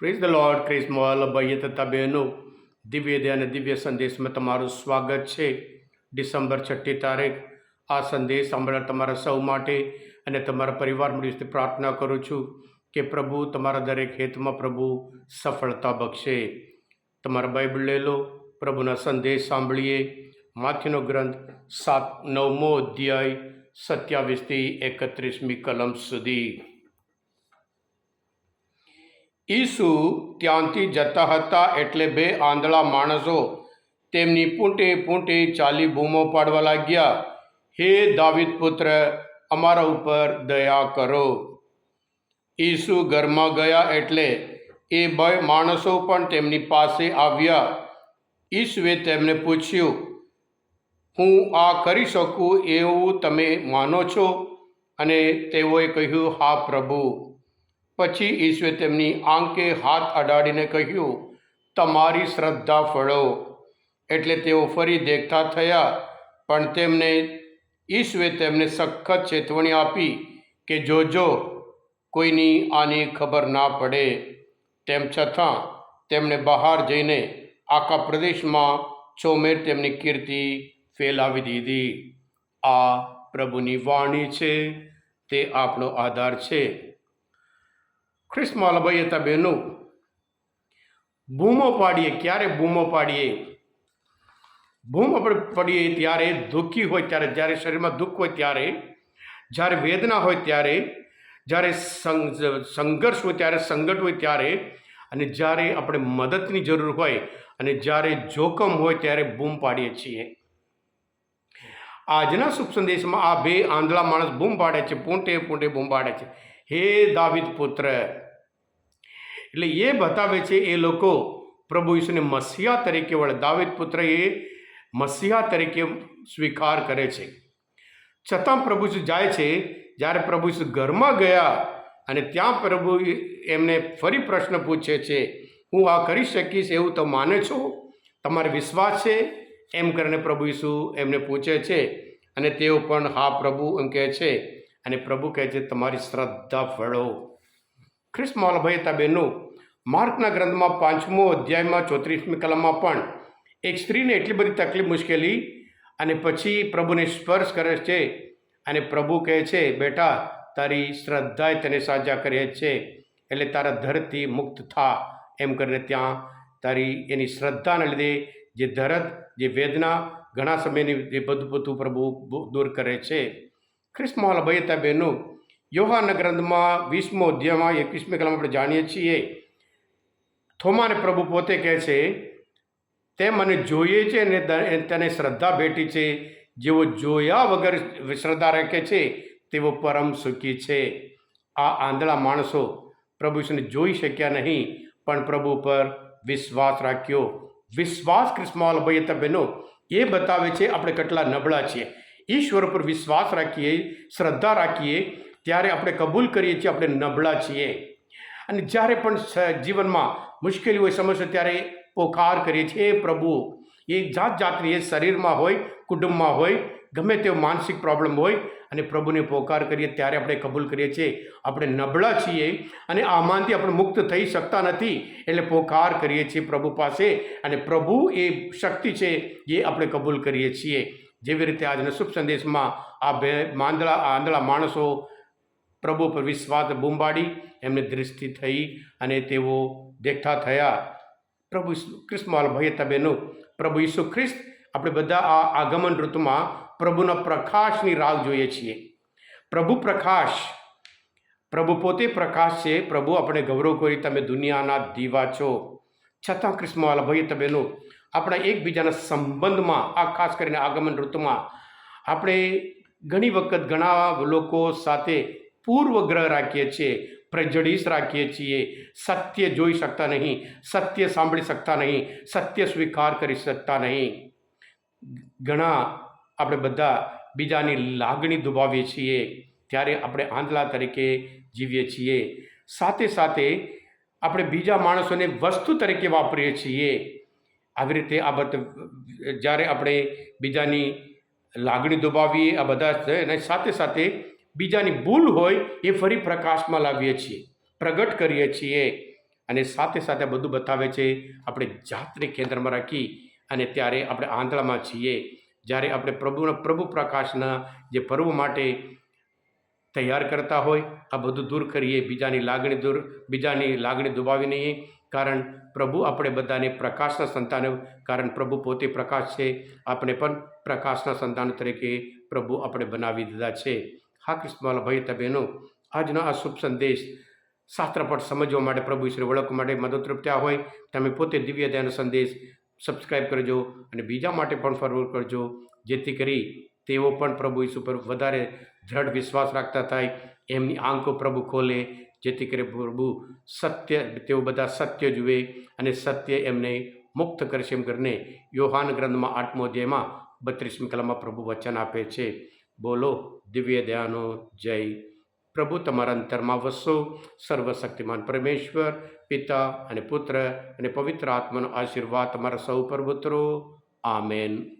Praise the lord ક્રિસ મોલ ભાઈએ તથા બહેનો દિવ્ય દે અને દિવ્ય સંદેશમાં તમારું સ્વાગત છે ડિસેમ્બર છઠ્ઠી તારીખ આ સંદેશ સાંભળવા તમારા સૌ માટે અને તમારા પરિવાર માટે પ્રાર્થના કરું છું કે પ્રભુ તમારા દરેક હેતમાં પ્રભુ સફળતા બક્ષે તમારા બાઇબલ લઈ લો પ્રભુના સંદેશ સાંભળીએ માથીનો ગ્રંથ સાત નવમો અધ્યાય સત્યાવીસથી એકત્રીસમી કલમ સુધી ઈસુ ત્યાંથી જતા હતા એટલે બે આંધળા માણસો તેમની પૂંટે પૂંટે ચાલી બૂમો પાડવા લાગ્યા. હે દાવિદ પુત્ર, અમારા ઉપર દયા કરો. ઈસુ ઘરમાં ગયા એટલે એ બે માણસો પણ તેમની પાસે આવ્યા. ઈસુએ તેમને પૂછ્યું, હું આ કરી શકું એવું તમે માનો છો? અને તેઓએ કહ્યું, હા પ્રભુ. પછી ઈશ્વે તેમની આંકે હાથ અડાડીને કહ્યું, તમારી શ્રદ્ધા ફળો. એટલે તેઓ ફરી દેખતા થયા, પણ તેમને ઈશ્વરે તેમને સખત ચેતવણી આપી કે, જોજો, કોઈની આની ખબર ના પડે. તેમ છતાં તેમણે બહાર જઈને આખા પ્રદેશમાં ચોમેર તેમની કીર્તિ ફેલાવી દીધી. આ પ્રભુની વાણી છે, તે આપણો આધાર છે. ખ્રિસ્મા લભાઈ હતા બહેનો. બૂમો પાડીએ, ક્યારે બૂમો પાડીએ? બૂમ આપણે પડીએ ત્યારે દુઃખી હોય ત્યારે, જ્યારે શરીરમાં દુઃખ હોય ત્યારે, જ્યારે વેદના હોય ત્યારે, જ્યારે સંઘર્ષ હોય ત્યારે, સંકટ હોય ત્યારે, અને જ્યારે આપણે મદદની જરૂર હોય, અને જ્યારે જોખમ હોય ત્યારે બૂમ પાડીએ છીએ. આજના શુભ સંદેશમાં આ બે આંધળા માણસ બૂમ પાડે છે, પૂંટે પૂંટે બૂમ પાડે છે. હે દાવિદ પુત્ર એટલે એ બતાવે છે એ લોકો પ્રભુ ઈસુને મસીહા તરીકે વળે દાવિદ પુત્ર એ મસીહા તરીકે સ્વીકાર કરે છે. છતાં પ્રભુ ઈસુ જાય છે, જ્યારે પ્રભુ ઈસુ ઘરમાં ગયા અને ત્યાં પ્રભુ એમને ફરી પ્રશ્ન પૂછે છે, હું આ કરી શકીશ એવું તો માને છો? તમારે વિશ્વાસ છે? એમ કરીને પ્રભુ ઈસુ એમને પૂછે છે અને તેઓ પણ, હા પ્રભુ, એમ કહે છે અને પ્રભુ કહે છે, તમારી શ્રદ્ધા ફળો. ખ્રિસ્ત મોલભાઈ હતા બહેનો માર્કના ગ્રંથમાં પાંચમો અધ્યાયમાં ચોત્રીસમી કલમમાં પણ એક સ્ત્રીને એટલી બધી તકલીફ મુશ્કેલી અને પછી પ્રભુને સ્પર્શ કરે છે અને પ્રભુ કહે છે, બેટા, તારી શ્રદ્ધાએ તને સાજા કરે છે, એટલે તારા ધરથી મુક્ત થા. એમ કરીને ત્યાં તારી એની શ્રદ્ધાને લીધે જે ધરત જે વેદના ઘણા સમયની જે બધું બધું પ્રભુ દૂર કરે છે. ખ્રિસ્ત ભયતા બહેનો યોહાના ગ્રંથમાં વીસમો અધ્યાયમાં એકવીસમી કલમ આપણે જાણીએ છીએ થોમાને પ્રભુ પોતે કહે છે, તે મને જોઈએ છે અને તેને શ્રદ્ધા ભેટી છે. જેઓ જોયા વગર શ્રદ્ધા રાખે છે, તેઓ પરમ સુખી છે. આ આંધળા માણસો પ્રભુ ઈસુને જોઈ શક્યા નહીં, પણ પ્રભુ પર વિશ્વાસ રાખ્યો. વિશ્વાસ ક્રિસ્માલ ભાઈ હતા બહેનો, એ બતાવે છે, આપણે કેટલા નબળા છીએ. ઈશ્વર પર વિશ્વાસ રાખીએ, શ્રદ્ધા રાખીએ, ત્યારે આપણે કબૂલ કરીએ છીએ, આપણે નબળા છીએ. અને જ્યારે પણ જીવનમાં મુશ્કેલી હોય સમસ્યા ત્યારે પોકાર કરીએ છીએ. એ પ્રભુ, એ જાત જાતની એ શરીરમાં હોય, કુટુંબમાં હોય, ગમે તેવો માનસિક પ્રોબ્લેમ હોય અને પ્રભુને પોકાર કરીએ ત્યારે આપણે કબૂલ કરીએ છીએ. આપણે નબળા છીએ અને આમાંથી આપણે મુક્ત થઈ શકતા નથી એટલે પોકાર કરીએ છીએ પ્રભુ પાસે અને પ્રભુ એ શક્તિ છે એ આપણે કબૂલ કરીએ છીએ. જેવી રીતે આજના શુભ સંદેશમાં આ બે માંદળા આંધળા માણસો પ્રભુ પર વિશ્વાસ બૂંબાડી, એમને દૃષ્ટિ થઈ અને તેઓ દેખતા થયા. પ્રભુ ક્રિસ્માલ ભાઈ તબેનો પ્રભુ ઈસુ ખ્રિસ્ત આપણે બધા આ આગમન ઋતુમાં પ્રભુના પ્રકાશની રાહ જોઈએ છીએ. પ્રભુ પ્રકાશ. પ્રભુ પોતે પ્રકાશ છે. પ્રભુ આપણે ગૌરવ કરી તમે દુનિયાના દીવા છો. છતાં ક્રિસ્માલ ભાઈ તબેનું આપણા એકબીજાના સંબંધમાં, આ ખાસ કરીને આગમન ઋતુમાં, આપણે ઘણી વખત ઘણા લોકો સાથે પૂર્વગ્રહ રાખીએ છીએ. પ્રેજડીસ રાખીએ છીએ. સત્ય જોઈ શકતા નહીં, સત્ય સાંભળી શકતા નહીં, સત્ય સ્વીકાર કરી શકતા નહીં. ઘણા આપણે બધા બીજાની લાગણી દુભાવીએ છીએ, ત્યારે આપણે આંધળા તરીકે જીવીએ છીએ. સાથે સાથે આપણે બીજા માણસોને વસ્તુ તરીકે વાપરીએ છીએ. આવી રીતે આ બધું, જ્યારે આપણે બીજાની લાગણી દુભાવીએ, આ બધા અને સાથે સાથે બીજાની ભૂલ હોય એ ફરી પ્રકાશમાં લાવીએ છીએ, પ્રગટ કરીએ છીએ. અને સાથે સાથે બધું બતાવે છે, આપણે જાતને કેન્દ્રમાં રાખી અને ત્યારે આપણે આંધળામાં છીએ. જ્યારે આપણે પ્રભુના પ્રભુ પ્રકાશના જે પર્વ માટે તૈયાર કરતા હોય, આ બધું દૂર કરીએ, બીજાની લાગણી દૂર, બીજાની લાગણી દુબાવી નહીં. કારણ પ્રભુ આપણે બધાને પ્રકાશના સંતાન, કારણ પ્રભુ પોતે પ્રકાશ છે. આપણે પણ પ્રકાશના સંતાન તરીકે પ્રભુ આપણે બનાવી દીધા છે. હા કૃષ્ણવાલા ભાઈ તબેનો આજનો આ શુભ સંદેશ શાસ્ત્રપટ સમજવા માટે, પ્રભુ ઈશ્વર ઓળખવા માટે મદદરૂપ થયા હોય, તમે પોતે દિવ્ય દયાનો સંદેશ સબસ્ક્રાઈબ કરજો અને બીજા માટે પણ ફોરવર્ડ કરજો, જેથી કરી તેઓ પણ પ્રભુ ઈસુ પર વધારે દ્રઢ વિશ્વાસ રાખતા થાય, એમની આંખો પ્રભુ ખોલે, જેથી કરી પ્રભુ સત્ય, તેઓ બધા સત્ય જુએ અને સત્ય એમને મુક્ત કરશે એમ કરીને, યોહાન ગ્રંથમાં આઠમો અધ્યાયમાં બત્રીસમી કલામાં પ્રભુ વચન આપે છે. બોલો, દિવ્ય દયાનો જય. પ્રભુ, તમારા અંતરમાં વસો. સર્વશક્તિમાન પરમેશ્વર, પિતા અને પુત્ર અને પવિત્ર આત્માનો આશીર્વાદ તમારા સૌ પર ઉતરો. આમેન.